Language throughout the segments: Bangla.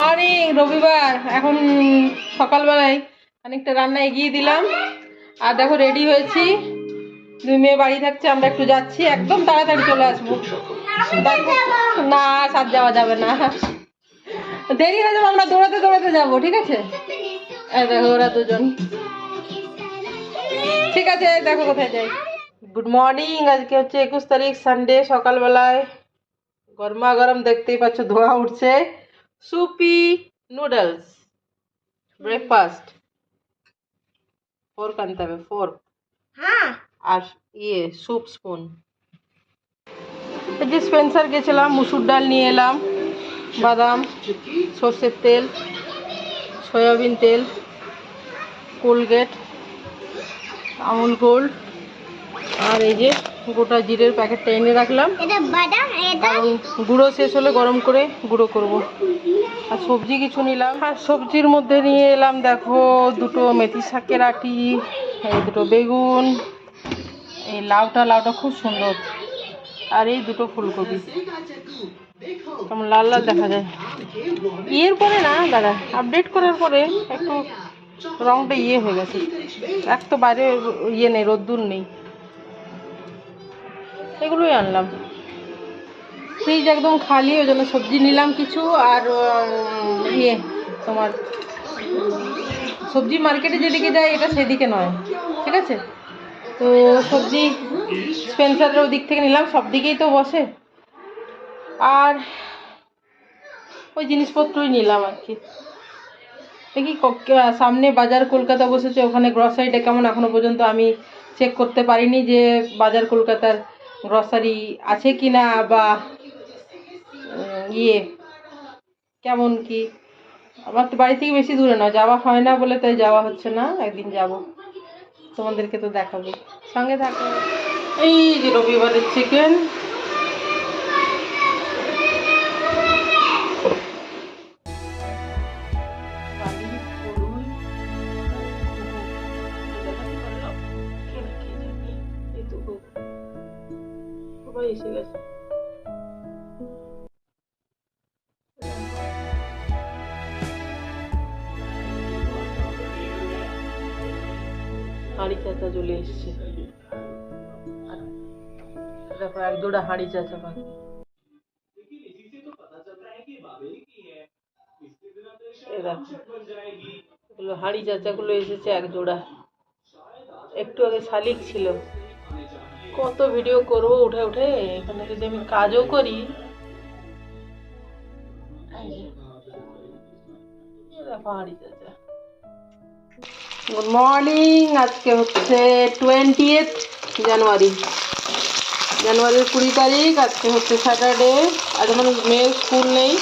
মর্নিং রবিবার। এখন সকালবেলায় খানিকটা রান্না এগিয়ে দিলাম। আর দেখো রেডি হয়েছি। দুই মেয়ে বাড়ি থাকছে, আমরা একটু যাচ্ছি। একদম তাড়াতাড়ি চলে আসব। না সাত যাওয়া যাবে না। দেরি হয়ে যাবে, আমরা দৌড়াতে দৌড়াতে যাব, ঠিক আছে? দেখো, ওরা দুজন। ঠিক আছে, দেখো কোথায় যাই। গুড মর্নিং আজকে হচ্ছে একুশ তারিখ সানডে সকালবেলায়। গরমা গরম দেখতেই পাচ্ছ, ধোয়া উঠছে। সুপি নুডলস ব্রেকফাস্ট ফোর্ক আনতে হবে ফোর্ক হ্যাঁ। আর ইয়ে স্যুপ স্পুন এই যে স্পেন্সার গেছিলাম মুসুর ডাল নিয়ে এলাম বাদাম সর্ষের তেল সয়াবিন তেল কোলগেট আমুল গোল্ড আর এই যে গোটা জিরের প্যাকেটটা এনে রাখলাম। কারণ গুঁড়ো শেষ হলে গরম করে গুঁড়ো করব। আর সবজি কিছু নিলাম। আর সবজির মধ্যে নিয়ে এলাম দেখো দুটো মেথি শাকের আটি এই দুটো বেগুন এই লাউটা লাউটা খুব সুন্দর। আর এই দুটো ফুলকপি। কেমন লাল লাল দেখা যায়। ইয়ের পরে না দাদা আপডেট করার পরে একটু রংটা ইয়ে হয়ে গেছে। এক তো বাইরে ইয়ে নেই রোদ্দুর নেই। এগুলোই আনলাম। ফ্রিজ একদম খালি, ওই জন্য সবজি নিলাম কিছু আর ইয়ে তোমার সবজি মার্কেটে যেদিকে যায় এটা সেদিকে নয়, ঠিক আছে? তো সবজি স্পেন্সারের ওদিক থেকে নিলাম, সব দিকেই তো বসে। আর ওই জিনিসপত্রই নিলাম আর কি। দেখি সামনে বাজার কলকাতা বসেছে, ওখানে গ্রসারিটা কেমন এখনও পর্যন্ত আমি চেক করতে পারিনি যে বাজার কলকাতার গ্রসারি আছে কি না বা ইয়ে কেমন কি? আমার তো বাড়ি থেকে বেশি দূরে না যাওয়া হয় না বলে তাই যাওয়া হচ্ছে না, একদিন যাব। তোমাদেরকে তো দেখাবো। সঙ্গে থাকো। এই যে রবিবারের চিকেন এসে গেছে। হাঁড়ি চাচা চলে এসছে। দেখো, এক দুটা হাঁড়ি চাচা পাখি হাঁড়ি চাচাগুলো এসেছে এক জোড়া একটু আগে শালিক ছিল। কত ভিডিও করব, উঠে উঠে এখানে যদি আমি কাজও করি গুড মর্নিং আজকে হচ্ছে টোয়েন্টি জানুয়ারি জানুয়ারির কুড়ি তারিখ, আজকে হচ্ছে স্যাটারডে আজ আমার মেয়ের স্কুল নেই,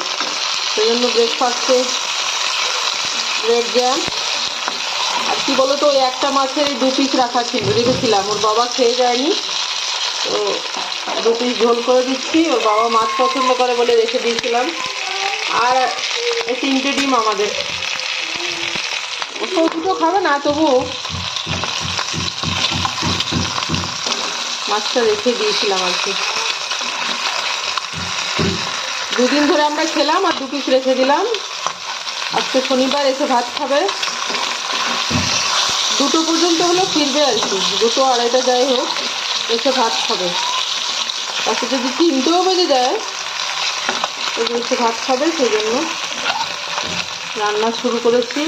সেই জন্য ব্রেকফাস্টে ব্রেড জ্যাম আর কি বলো তো ওই একটা মাছের দু পিস রাখা ছিল, রেখেছিলাম, ওর বাবা খেয়ে যায়নি। তো দু পিস ঝোল করে দিচ্ছি, ওর বাবা মাছ পছন্দ করে বলে রেখে দিয়েছিলাম। আর তিনটে ডিম আমাদের। ও তো খাবে না, তবু মাছটা রেখে দিয়েছিলাম আর কি। দুদিন ধরে আমরা খেলাম আর দু পিস রেখে দিলাম। আজকে শনিবার এসে ভাত খাবে। দুটো পর্যন্ত হলো ফিরবে আর কি, দুটো আড়াইটা যাই হোক। এসে ভাত খাবে। তাকে যদি তিনটেও বেজে যায় তবু এসে ভাত খাবে, সেই জন্য রান্না শুরু করেছি।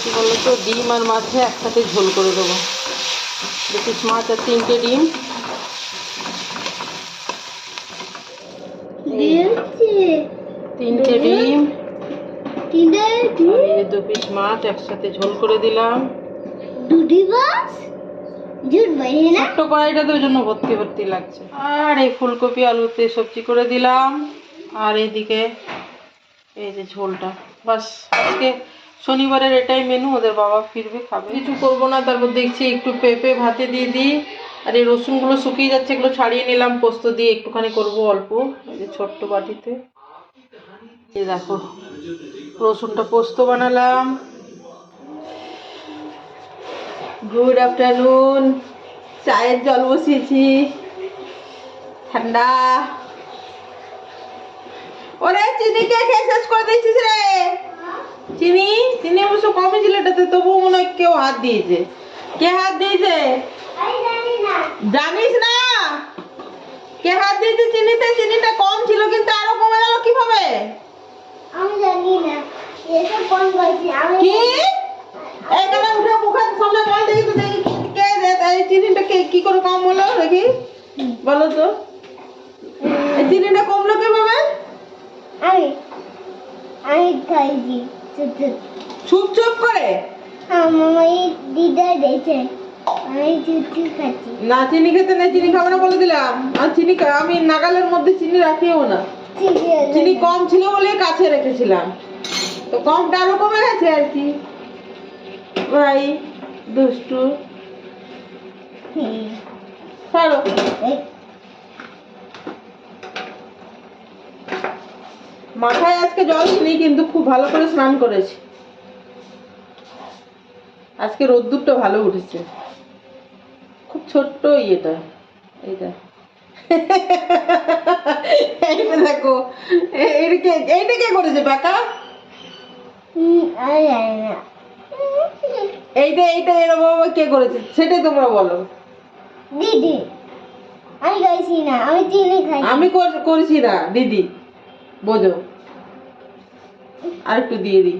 কি বলতো? ডিম আর মাছে একসাথে ঝোল করে দেবো। দু পিস মাছ আর তিনটে ডিম দিয়েছে তিনটে ডিম তিনটে আর এই যে দু পিস মাছ একসাথে ঝোল করে দিলাম। ছোট্ট কড়াইটা তো জন্য ভর্তি ভর্তি লাগছে। আর এই ফুলকপি আলুতে সবজি করে দিলাম। আর এইদিকে এই যে ঝোলটা। বাস আজকে শনিবারের এটাই মেনু ওদের বাবা ফিরবে খাবে। কিছু করব না তারপর দেখছি একটু পেঁপে ভাতে দিয়ে দিই। আর এই রসুনগুলো শুকিয়ে যাচ্ছে এগুলো ছাড়িয়ে নিলাম পোস্ত দিয়ে একটুখানি করব অল্প এই যে ছোট্ট বাটিতে। এই দেখো রসুনটা পোস্ত বানালাম। গুড আফটারনুন চায়ের জল বসিয়েছি। ঠান্ডা। ওরে, চিনি কে খেয়ে শেষ করে দিয়েছিস রে? চিনি? চিনি অবশ্য কমই ছিল এটাতে, তবুও মনে হয় কেউ হাত দিয়েছে। কে হাত দিয়েছে? জানিস না। কে হাত দিয়েছে চিনিতে? চিনিটা কম ছিল কিন্তু আরও কমে গেল কীভাবে আমি জানি না এসব কোন বলছি আমি কি এখানে উঠে মুখের সামনে বল দেখি তো দেখি কি- কে দে এই চিনিটা কে কি করে কম হলো দেখি বলো তো কমলো কীভাবে আমি আমি খাইছি চুপ চুপ। করে? আমার দিদা দিয়েছে। আমি খাচ্ছি। না চিনি খেতে নেই চিনি খাব না বলে দিলাম। আর চিনি আমি নাগালের মধ্যে চিনি রাখিও না। চিনি কম ছিল বলে কাছে রেখেছিলাম। তো কমটা আরও কমে গেছে আর কি। ভাই দুষ্টু। ছাড়ো। মাথায় আজকে জল দিইনি কিন্তু খুব ভালো করে স্নান করেছি। আজকে রোদ্দুরটা ভালো উঠেছে। খুব ছোট্ট ইয়েটা এইটা। এইটা দেখো এ- এইটা কে করেছে বাকা এইটা এইটা এরকম কে করেছে সেটাই তোমরা বলো। দিদি আমি না আমি চিনি খাই আমি কর- করেছি না দিদি। বোঝো। আর একটু দিয়ে দিই।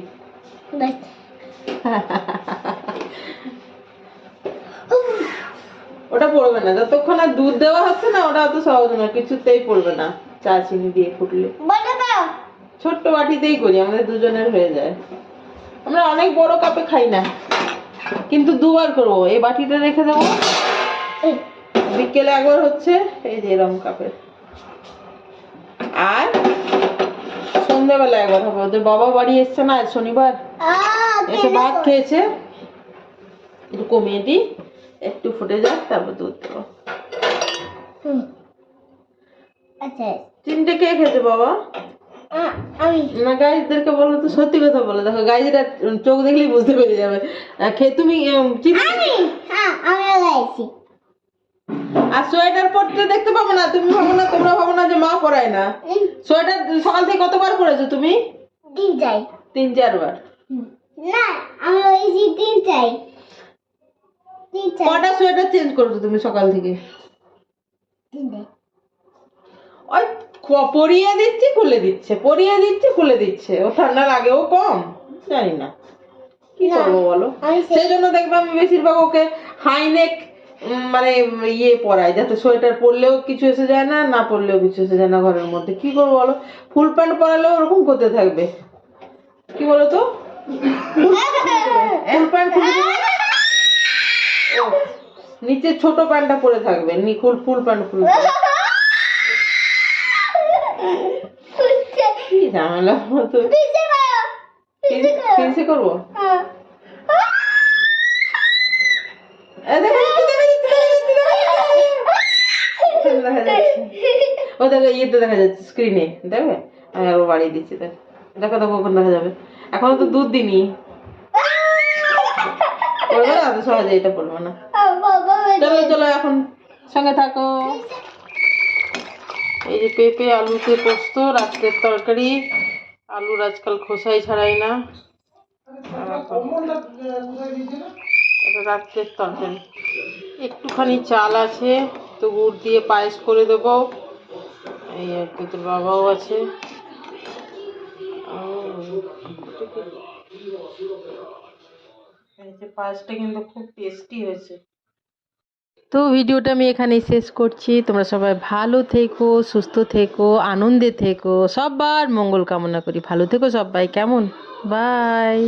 ওটা পড়বে না। যতক্ষণ আর দুধ দেওয়া হচ্ছে না ওটা অত সহজ না কিছুতেই পড়বে না। চা চিনি দিয়ে ফুটলে। ছোট্ট বাটিতেই করি আমাদের দুজনের হয়ে যায়। আমরা অনেক বড় কাপে খাই না। কিন্তু দুবার করব। এই বাটিটা রেখে দেবো। বিকেলে একবার হচ্ছে এই যে এরকম কাপের আর সন্ধ্যাবেলা একবার হবে। ওদের বাবা বাড়ি এসছে না আজ শনিবার। এসে ভাত খেয়েছে। একটু কমিয়ে দিই একটু ফুটে যাক তারপর দুধ দেবো। আচ্ছা। কে খেয়েছে বাবা? না গাইজদেরকে বলো তো সত্যি কথা বলো। দেখো গাইজরা চোখ দেখলেই বুঝতে পেরে যাবে। খেয়ে তুমি আর সোয়েটার পরতে দেখতে পাবো না তুমি ভাবো না তোমরা ভাবো না যে মা পরায় না। সোয়েটার সকাল থেকে কতবার পরেছো তুমি? তিন চাই তিন চারবার। না আমি ওই চাই তিন চাই কটা সোয়েটার চেঞ্জ করেছ তুমি সকাল থেকে? ওই পরিয়ে দিচ্ছে খুলে দিচ্ছে পরিয়ে দিচ্ছে খুলে দিচ্ছে। ও ঠান্ডা লাগেও কম? জানি না। কি। করব বলো? সেই জন্য দেখবে আমি বেশিরভাগ ওকে হাইনেক মানে ইয়ে পরাই যাতে সোয়েটার পরলেও কিছু এসে যায় না না পরলেও কিছু এসে যায় না ঘরের মধ্যে। কি করব বলো? ফুল প্যান্ট পরালেও ওরকম করতে থাকবে। কি বলো তো? ফুল প্যান্ট নিচে ছোট প্যান্টটা পরে থাকবে। নি ফুল ফুল প্যান্ট খুলবে কি ঝামেলা তো? পিছে করো পিছে করো কিসে করব? ও দেখো ইয়েতে দেখা যাচ্ছে স্ক্রিনে দেখবে? আমি আরও বাড়িয়ে দিচ্ছি, দেখো। দেখো দেখো কখন দেখা যাবে। এখনও তো দুধ দিনি না তো সহজে এটা না। চলো চলো, এখন সঙ্গে থাকো। এই যে পেঁপে, আলুতে পোস্ত, রাত্রের তরকারি। আলুর আজকাল খোসাই ছাড়াই না। রাত্রের তরকারি। একটুখানি চাল আছে। তো গুড় দিয়ে পায়েস করে দেবো। এই আর কি, তোর বাবাও আছে। পায়েসটা কিন্তু খুব টেস্টি হয়েছে। তো ভিডিওটা আমি এখানেই শেষ করছি। তোমরা সবাই ভালো থেকো, সুস্থ থেকো, আনন্দে থেকো। সবার মঙ্গল কামনা করি। ভালো থেকো সবাই, কেমন? বাই